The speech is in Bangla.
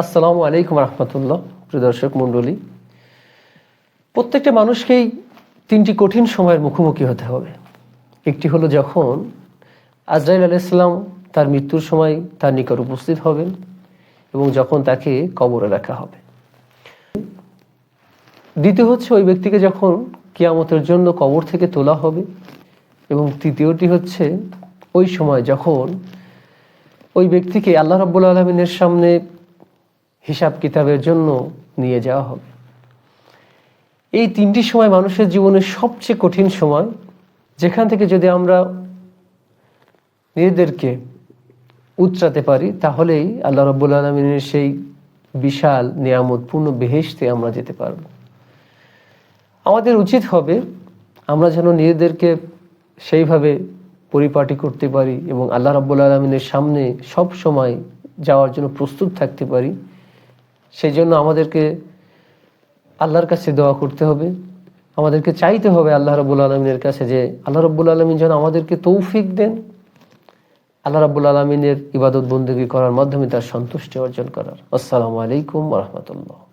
আসসালামু আলাইকুম রহমতুল্লাহ, প্রিয় দর্শক মণ্ডলী। প্রত্যেকটা মানুষকেই তিনটি কঠিন সময়ের মুখোমুখি হতে হবে। একটি হলো যখন আজরাইল আলাইসাল্লাম তার মৃত্যুর সময় তার নিকট উপস্থিত হবেন এবং যখন তাকে কবরে রাখা হবে। দ্বিতীয় হচ্ছে ওই ব্যক্তিকে যখন কিয়ামতের জন্য কবর থেকে তোলা হবে এবং তৃতীয়টি হচ্ছে ওই সময় যখন ওই ব্যক্তিকে আল্লাহ রব্বুল আলমিনের সামনে হিসাব কিতাবের জন্য নিয়ে যাওয়া হবে। এই তিনটি সময় মানুষের জীবনের সবচেয়ে কঠিন সময়, যেখান থেকে যদি আমরা নিজেদেরকে উতরাতে পারি, তাহলেই আল্লাহ রব্বুল আলমিনের সেই বিশাল নিয়ামতপূর্ণ বেহেশতে আমরা যেতে পারব। আমাদের উচিত হবে আমরা যেন নিজেদেরকে সেইভাবে পরিপাটি করতে পারি এবং আল্লাহ রাব্বুল আলমিনের সামনে সব সময় যাওয়ার জন্য প্রস্তুত থাকতে পারি। সেই জন্য আমাদেরকে আল্লাহর কাছে দোয়া করতে হবে। আমাদেরকে চাইতে হবে আল্লাহ রব্বুল আলমিনের কাছে যে আল্লাহ রব্বুল আলমিন যেন আমাদেরকে তৌফিক দেন। আল্লাহ রাবুল আলমিনের ইবাদত বন্দী করার মাধ্যমে তার সন্তুষ্টি অর্জন করার। আসসালামু আলাইকুম রহমতুল্লাহ।